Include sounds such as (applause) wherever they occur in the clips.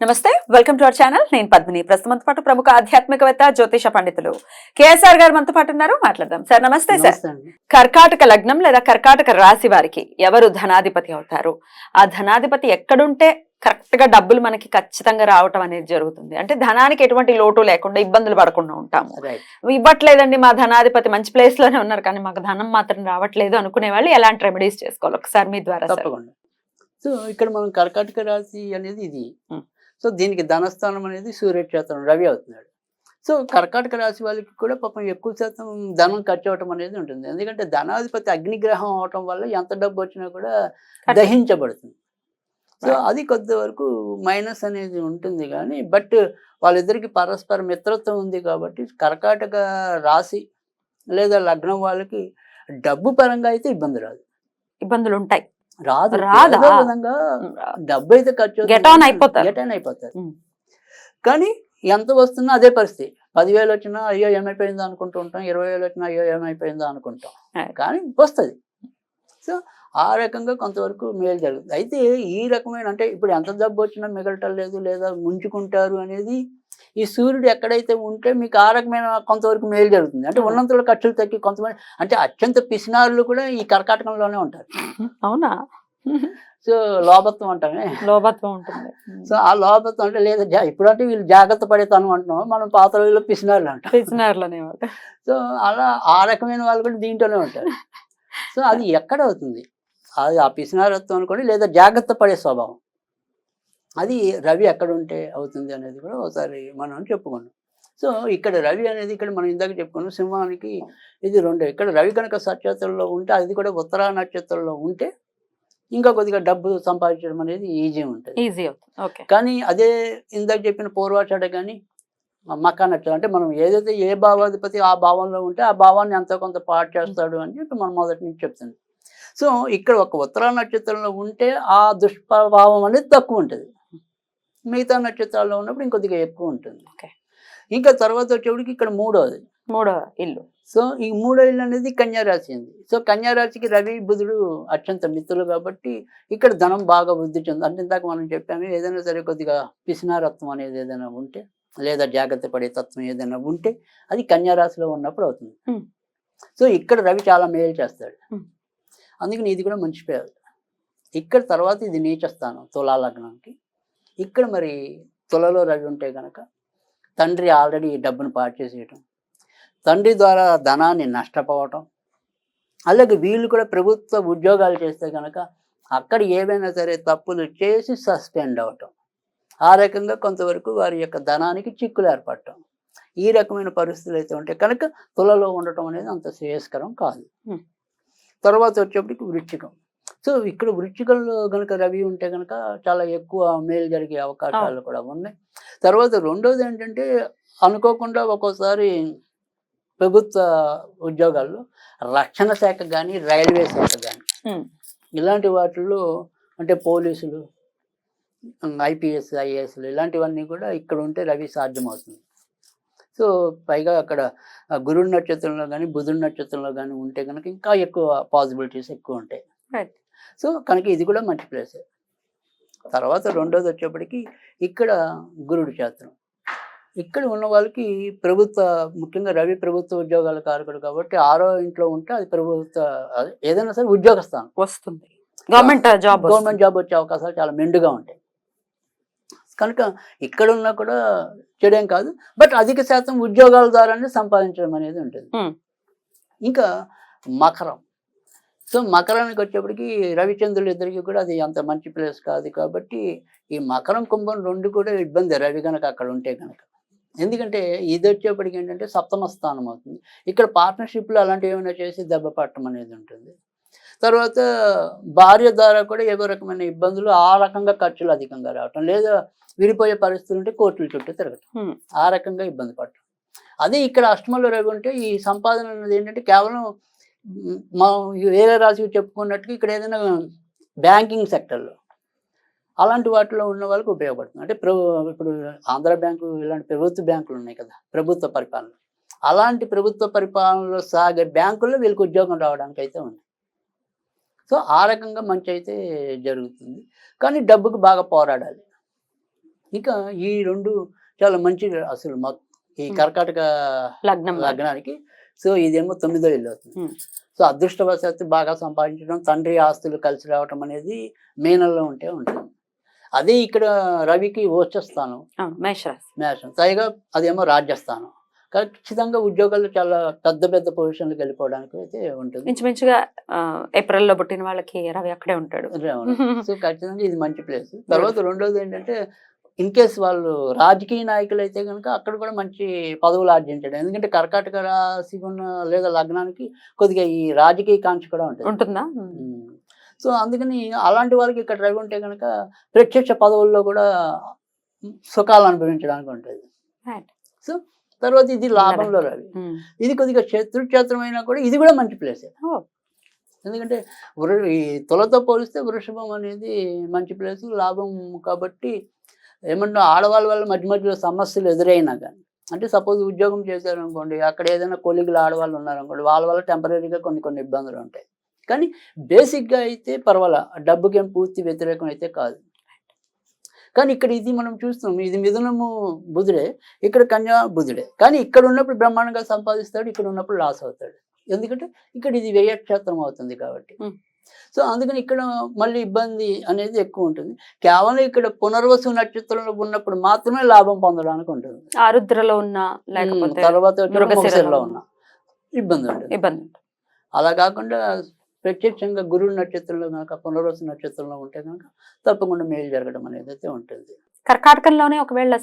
నమస్తే welcome to our channel. నేను పద్మిని. ప్రస్తుతం పాటు ప్రముఖ ఆధ్యాత్మికవేత్త జ్యోతిష పండితులు కేఎస్ఆర్ గారు మనతో పాటు ఉన్నారు. మాట్లాడదాం. సార్ నమస్తే సార్. కర్కాటక లగ్నం లేదా కర్కాటక రాశి వారికి ఎవరు ధనాధిపతి అవుతారు? ఆ ధనాధిపతి ఎక్కడుంటే కరెక్ట్గా డబ్బులు మనకి ఖచ్చితంగా రావటం అనేది జరుగుతుంది. అంటే ధనానికి ఎటువంటి లోటు లేకుండా ఇబ్బందులు పడకుండా ఉంటాము. ఇవ్వట్లేదండి మా ధనాధిపతి. మంచి ప్లేస్లోనే ఉన్నారు కానీ మాకు ధనం మాత్రం రావట్లేదు అనుకునే వాళ్ళు ఎలాంటి రెమెడీస్ చేసుకోవాలి? ఒకసారి మీ ద్వారా సో ఇక్కడ మనం కర్కాటక రాశి అనేది ఇది. సో దీనికి ధనస్థానం అనేది సూర్యక్షేత్రం రవి అవుతున్నాడు. సో కర్కాటక రాశి వాళ్ళకి కూడా పాపం ఎక్కువ శాతం ధనం ఖర్చు అవటం అనేది ఉంటుంది. ఎందుకంటే ధనాధిపతి అగ్నిగ్రహం అవటం వల్ల ఎంత డబ్బు వచ్చినా కూడా దహించబడుతుంది. సో. అది కొంతవరకు మైనస్ అనేది ఉంటుంది కానీ బట్ వాళ్ళిద్దరికి పరస్పర మిత్రత్వం ఉంది కాబట్టి కర్కాటక రాశి లేదా లగ్నం వాళ్ళకి డబ్బు పరంగా అయితే ఇబ్బంది రాదు. ఇబ్బందులు ఉంటాయి రాదు. రాదా? విధంగా డబ్బు అయితే ఖర్చు on అయిపోతారు. గెట్ ఆన్ అయిపోతారు. కానీ ఎంత వస్తున్నా అదే పరిస్థితి. పదివేలు వచ్చినా అయ్యో ఏమైపోయిందో అనుకుంటూ ఉంటాం. ఇరవై వేలు వచ్చినా అయ్యో ఏమైపోయిందో అనుకుంటాం. కానీ వస్తుంది. సో ఆ రకంగా కొంతవరకు మేలు జరుగుతుంది. అయితే ఈ రకమైన అంటే ఇప్పుడు ఎంత డబ్బు వచ్చినా మిగలటం లేదు లేదా ముంచుకుంటారు అనేది ఈ సూర్యుడు ఎక్కడైతే ఉంటే మీకు ఆ రకమైన కొంతవరకు మేలు జరుగుతుంది. అంటే. ఉన్నంతలో ఖర్చులు తగ్గి కొంతమంది అంటే అత్యంత పిసినారులు కూడా ఈ కర్కాటకంలోనే ఉంటారు. అవునా? సో లోభత్వం అంటామే. లోభత్వం ఉంటుంది. సో ఆ లోపల అంటే లేదా ఇప్పుడంటే వీళ్ళు జాగ్రత్త పడేతాను అంటున్నాం. మనం పాత రోజుల్లో పిసినారులు అంటాం. పిసినారులనే వాళ్ళు. సో అలా ఆ రకమైన వాళ్ళు కూడా దీంట్లోనే ఉంటారు. సో అది ఎక్కడ అవుతుంది? అది ఆ పిసినారత్వం అనుకోండి లేదా జాగ్రత్త పడే స్వభావం. అది రవి ఎక్కడ ఉంటే అవుతుంది అనేది కూడా ఒకసారి మనం చెప్పుకున్నాం. సో ఇక్కడ రవి అనేది ఇక్కడ మనం ఇందాక చెప్పుకున్నాం సింహానికి ఇది రెండు. ఇక్కడ రవి కనుక సత్యత్రంలో ఉంటే అది కూడా ఉత్తరా నక్షత్రంలో ఉంటే ఇంకా కొద్దిగా డబ్బు సంపాదించడం అనేది ఈజీ ఉంటుంది. ఈజీ అవుతుంది. ఓకే. కానీ అదే ఇందాక చెప్పిన పూర్వాషాఢ కానీ మకా నక్షత్రం అంటే మనం ఏదైతే ఏ భావాధిపతి ఆ భావంలో ఉంటే ఆ భావాన్ని ఎంతో కొంత పాటు చేస్తాడు అని చెప్పి మనం మొదటి నుంచి చెప్తుంది సో ఇక్కడ ఒక ఉత్తర నక్షత్రంలో ఉంటే ఆ దుష్ప్రభావం అనేది తక్కువ ఉంటుంది. మిగతా నక్షత్రాల్లో ఉన్నప్పుడు ఇంకొద్దిగా ఎక్కువ ఉంటుంది. ఇంకా తర్వాత వచ్చేప్పటికి ఇక్కడ మూడోది. మూడో ఇల్లు. సో ఈ మూడో ఇల్లు అనేది కన్యారాశి ఉంది సో కన్యారాశికి రవి బుధుడు అత్యంత మిత్రులు కాబట్టి ఇక్కడ ధనం బాగా వృద్ధి చెంది అంటే ఇందాక మనం చెప్పాము ఏదైనా సరే కొద్దిగా పిసినారత్వం అనేది ఏదైనా ఉంటే లేదా జాగ్రత్త పడే తత్వం ఏదైనా ఉంటే అది కన్యారాశిలో ఉన్నప్పుడు అవుతుంది. సో ఇక్కడ రవి చాలా మేలు చేస్తాడు. అందుకని ఇది కూడా మంచి పేరు. ఇక్కడ తర్వాత ఇది నీచ స్థానం తులా లగ్నానికి ఇక్కడ మరి తులలో రవి ఉంటే గనక తండ్రి ఆల్రెడీ డబ్బును పాటు చేసేయటం తండ్రి ద్వారా ధనాన్ని నష్టపోవటం అలాగే వీళ్ళు కూడా ప్రభుత్వ ఉద్యోగాలు చేస్తే కనుక అక్కడ ఏవైనా సరే తప్పులు చేసి సస్పెండ్ అవటం. ఆ రకంగా కొంతవరకు వారి యొక్క ధనానికి చిక్కులు ఏర్పడటం. ఈ రకమైన పరిస్థితులు అయితే ఉంటే కనుక తులలో ఉండటం అనేది అంత శ్రేయస్కరం కాదు. తర్వాత వచ్చేప్పటికి వృచ్చికం. సో ఇక్కడ వృచ్చికంలో కనుక రవి ఉంటే కనుక చాలా ఎక్కువ మేలు జరిగే అవకాశాలు కూడా ఉన్నాయి. తర్వాత రెండోది ఏంటంటే అనుకోకుండా ఒక్కోసారి ప్రభుత్వ ఉద్యోగాల్లో రక్షణ శాఖ కానీ రైల్వే శాఖ కానీ. ఇలాంటి వాటిల్లో అంటే పోలీసులు ఐపీఎస్ ఐఏఎస్లు ఇలాంటివన్నీ కూడా ఇక్కడ ఉంటే రవి సాధ్యమవుతుంది. సో పైగా అక్కడ ఆ గురుడు నక్షత్రంలో కానీ బుధుడి నక్షత్రంలో కానీ ఉంటే కనుక ఇంకా ఎక్కువ పాసిబిలిటీస్ ఎక్కువ ఉంటాయి. సో కనుక ఇది కూడా మంచి ప్లేసే. తర్వాత రెండోది వచ్చేప్పటికి ఇక్కడ గురుడు క్షేత్రం ఇక్కడ ఉన్న వాళ్ళకి ప్రభుత్వ ముఖ్యంగా రవి ప్రభుత్వ ఉద్యోగాల కారకుడు కాబట్టి ఆరో ఇంట్లో ఉంటే అది ప్రభుత్వ ఏదైనా సరే ఉద్యోగ స్థానం వస్తుంది. గవర్నమెంట్ జాబ్ గవర్నమెంట్ జాబ్ వచ్చే అవకాశాలు చాలా మెండుగా ఉంటాయి. కనుక ఇక్కడ ఉన్నా కూడా చెడేం కాదు. బట్ అధిక శాతం ఉద్యోగాల ద్వారానే సంపాదించడం అనేది ఉంటుంది. ఇంకా మకరం. సో మకరానికి వచ్చేప్పటికి రవిచంద్రులు ఇద్దరికి కూడా అది అంత మంచి ప్లేస్ కాదు కాబట్టి ఈ మకరం కుంభం రెండు కూడా ఇబ్బంది. రవి కనుక అక్కడ ఉంటే కనుక ఎందుకంటే ఇది వచ్చేప్పటికి ఏంటంటే సప్తమ స్థానం అవుతుంది. ఇక్కడ పార్ట్నర్షిప్లో అలాంటివి ఏమైనా చేసి దెబ్బ పట్టడం అనేది ఉంటుంది. తర్వాత భార్య ద్వారా కూడా ఏదో రకమైన ఇబ్బందులు ఆ రకంగా ఖర్చులు అధికంగా రావటం లేదా విడిపోయే పరిస్థితులు ఉంటే కోర్టుల చుట్టూ తిరగటం. ఆ రకంగా ఇబ్బంది పడటం. అదే ఇక్కడ అష్టమంలో రవి ఉంటే ఈ సంపాదన అనేది ఏంటంటే కేవలం మ్, మనం వేరే రాశి చెప్పుకున్నట్టుగా ఇక్కడ ఏదైనా బ్యాంకింగ్ సెక్టర్లో అలాంటి వాటిలో ఉన్న వాళ్ళకి ఉపయోగపడుతుంది. అంటే ప్రభు ఇప్పుడు ఆంధ్ర బ్యాంకు ఇలాంటి ప్రభుత్వ బ్యాంకులు ఉన్నాయి కదా ప్రభుత్వ పరిపాలన. అలాంటి ప్రభుత్వ పరిపాలనలో సాగే బ్యాంకుల్లో వీళ్ళకి ఉద్యోగం రావడానికి అయితే ఉంది. సో ఆ రకంగా మంచి అయితే జరుగుతుంది. కానీ డబ్బుకు బాగా పోరాడాలి. ఇంకా ఈ రెండు చాలా మంచి అసలు ఈ. కర్కాటక లగ్నం లగ్నానికి సో ఇదేమో తొమ్మిదో ఇల్లు అవుతుంది. సో అదృష్టవశాత్తు బాగా సంపాదించడం తండ్రి ఆస్తులు కలిసి రావటం అనేది మేనల్లో ఉంటే ఉంటుంది. అదే ఇక్కడ రవికి మేషరాశి. మేషం. పైగా అదేమో రాజ్యస్థానం. ఖచ్చితంగా ఉద్యోగాలు చాలా పెద్ద పెద్ద పొజిషన్లకు వెళ్ళిపోవడానికి అయితే ఉంటుంది. ఇంచుమించుగా ఏప్రిల్లో పుట్టిన వాళ్ళకి రవి అక్కడే ఉంటాడు. సో ఖచ్చితంగా ఇది మంచి ప్లేస్. తర్వాత రెండోది ఏంటంటే ఇన్ కేస్ వాళ్ళు రాజకీయ నాయకులు అయితే కనుక అక్కడ కూడా మంచి పదవులు ఆర్జించడం. ఎందుకంటే కర్కాటక రాశి ఉన్న లేదా లగ్నానికి కొద్దిగా ఈ రాజకీయ కాంక్ష కూడా ఉంటుంది. ఉంటుందా. సో అందుకని అలాంటి వాళ్ళకి ఇక్కడ రవి ఉంటే కనుక ప్రత్యక్ష పదవుల్లో కూడా సుఖాలు అనుభవించడానికి ఉంటుంది. సో తర్వాత ఇది లాభంలో రవి ఉమ్. ఇది కొద్దిగా శత్రుక్షేత్రం అయినా కూడా ఇది కూడా మంచి ప్లేసే. ఎందుకంటే వృ ఈ తులతో పోలిస్తే వృషభం అనేది మంచి ప్లేస్ లాభం కాబట్టి ఏమన్నా ఆడవాళ్ళ వల్ల మధ్య మధ్యలో సమస్యలు ఎదురైనా కానీ అంటే సపోజ్ ఉద్యోగం చేశారు అనుకోండి అక్కడ ఏదైనా కొలిగులు ఆడవాళ్ళు ఉన్నారనుకోండి వాళ్ళ వల్ల టెంపరీగా కొన్ని కొన్ని ఇబ్బందులు ఉంటాయి కానీ బేసిక్గా అయితే పర్వాలా డబ్బుకి ఏం పూర్తి వ్యతిరేకం అయితే కాదు కానీ ఇక్కడ ఇది మనం చూస్తాం ఇది మిథునము బుధుడే ఇక్కడ కన్యా బుధుడే కానీ ఇక్కడ ఉన్నప్పుడు బ్రహ్మాండంగా సంపాదిస్తాడు ఇక్కడ ఉన్నప్పుడు లాస్ అవుతాడు ఎందుకంటే ఇక్కడ ఇది వ్యయక్షేత్రం అవుతుంది కాబట్టి. సో అందుకని ఇక్కడ మళ్ళీ ఇబ్బంది అనేది ఎక్కువ ఉంటుంది కేవలం ఇక్కడ పునర్వసు నక్షత్రంలో ఉన్నప్పుడు మాత్రమే లాభం పొందడానికి ఉంటుంది ఆరుద్రలో ఉన్నా. తర్వాత మృగశిరలో ఉన్నా. ఇబ్బంది ఉంటుంది ఇబ్బంది. అలా కాకుండా ప్రత్యక్షంగా గురువు నక్షత్రంలో కనుక పునర్వసు నక్షత్రంలో ఉంటే కనుక తప్పకుండా మేలు జరగడం అనేది అయితే ఉంటుంది. కర్కాటకంలోనే ఒకవేళ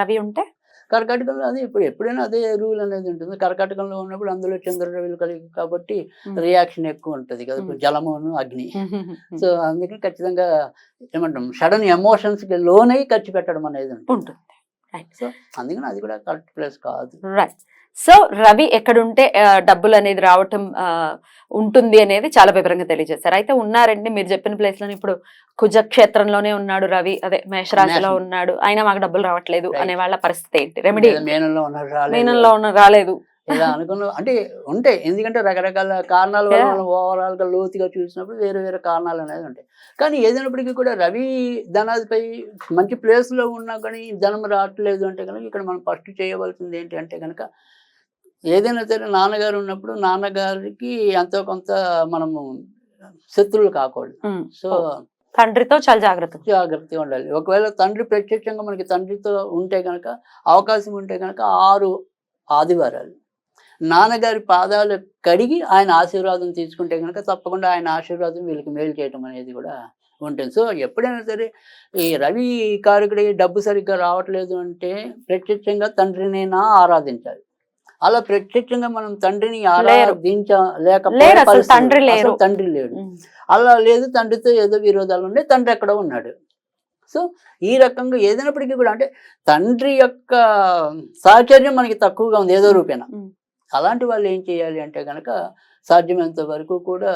రవి ఉంటే? కర్కాటకంలో అది ఇప్పుడు ఎప్పుడైనా అదే రూల్ అనేది ఉంటుంది. కర్కాటకంలో ఉన్నప్పుడు అందులో చంద్రరవిలు కలిగి కాబట్టి. రియాక్షన్ ఎక్కువ ఉంటుంది కదా. జలమును అగ్ని. సో అందుకని ఖచ్చితంగా ఏమంటాం సడన్ ఎమోషన్స్కి లోనై ఖర్చు పెట్టడం అనేది ఉంటుంది. ఉంటుంది. సో అందుకని అది కూడా కరెక్ట్ ప్లేస్ కాదు. రైట్ సో రవి ఎక్కడుంటే డబ్బులు అనేది రావటం ఉంటుంది అనేది చాలా వివరంగా తెలియజేశారు. అయితే ఉన్నారండి మీరు చెప్పిన ప్లేస్లోనే ఇప్పుడు కుజ క్షేత్రంలోనే ఉన్నాడు రవి అదే మేషరాశిలో మేషం. ఉన్నాడు అయినా మాకు డబ్బులు రావట్లేదు. అనే వాళ్ళ పరిస్థితి ఏంటి? రెమెడీ. మేనంలో ఉన్న రాలేదు. ఇలా అనుకున్న అంటే ఉంటాయి. ఎందుకంటే రకరకాల కారణాల వల్ల Yeah. మనం ఓవరాల్గా లోతుగా చూసినప్పుడు వేరే వేరే కారణాలు అనేది ఉంటాయి. కానీ ఏదైనప్పటికీ కూడా రవి ధనాధిపై మంచి ప్లేస్లో ఉన్నా కానీ ధనం రావట్లేదు అంటే కనుక ఇక్కడ మనం ఫస్ట్ చేయవలసింది ఏంటి అంటే కనుక ఏదైనా సరే నాన్నగారు ఉన్నప్పుడు నాన్నగారికి ఎంతో కొంత మనము శత్రువులు కాకూడదు. సో తండ్రితో చాలా జాగ్రత్త. జాగ్రత్తగా ఉండాలి. ఒకవేళ తండ్రి ప్రత్యక్షంగా మనకి తండ్రితో ఉంటే కనుక అవకాశం ఉంటే కనుక ఆరు ఆదివారాలు. నాన్నగారి పాదాలు కడిగి ఆయన ఆశీర్వాదం తీసుకుంటే కనుక తప్పకుండా ఆయన ఆశీర్వాదం వీళ్ళకి మేలు చేయటం అనేది కూడా ఉంటుంది. సో ఎప్పుడైనా సరే ఈ రవి కారకుడి డబ్బు సరిగ్గా రావట్లేదు అంటే ప్రత్యక్షంగా తండ్రినైనా ఆరాధించాలి. అలా ప్రత్యక్షంగా మనం తండ్రిని ఆరాధించ లేకపోతే లేరు అసలు పరిస్థితులు. తండ్రి లేరు. తండ్రి లేడు. అలా లేదు తండ్రితో ఏదో విరోధాలు ఉండే తండ్రి ఎక్కడో ఉన్నాడు సో ఈ రకంగా ఏదైనప్పటికీ కూడా అంటే తండ్రి యొక్క సాహచర్యం మనకి తక్కువగా ఉంది ఏదో రూపేణ. అలాంటి వాళ్ళు ఏం చేయాలి అంటే కనుక సాధ్యమైనంత వరకు కూడా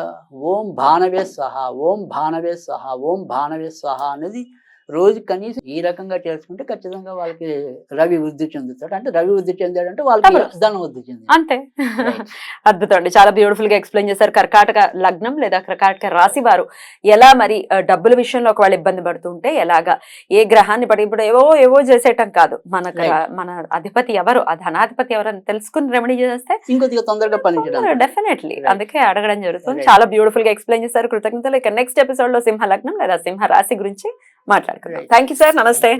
ఓం భానవే స్వహ ఓం భానవే స్వహ ఓం భానవే స్వహ అనేది రోజు కనీసం ఈ రకంగా చేసుకుంటే ఖచ్చితంగా వాళ్ళకి రవి వృద్ధి చెందుతాడు. అంటే రవి వృద్ధి చెందాడంటే వాళ్ళకి. ధనం వృద్ధి చెంది అంతే. (laughs) అద్భుతం అండి. చాలా బ్యూటిఫుల్గా ఎక్స్ప్లెయిన్ చేశారు. కర్కాటక లగ్నం లేదా కర్కాటక రాశి వారు ఎలా మరి డబ్బుల విషయంలో ఒకవేళ ఇబ్బంది పడుతుంటే ఎలాగా ఏ గ్రహాన్ని పడి ఇప్పుడు ఏవో ఏవో చేసేయటం కాదు. మన. మన అధిపతి ఎవరు ఆ ధనాధిపతి ఎవరు అని తెలుసుకుని రెమెడీ చేస్తే ఇంకొద్దిగా తొందరగా పనిచేయడానికి డెఫినెట్లీ. అందుకే అడగడం జరుగుతుంది. చాలా బ్యూటిఫుల్గా ఎక్స్ప్లెయిన్ చేశారు. కృతజ్ఞతలు. ఇక నెక్స్ట్ ఎపిసోడ్లో సింహ లగ్నం లేదా సింహ రాశి గురించి మాట్లాడుకుందాం. థ్యాంక్ యూ సార్ నమస్తే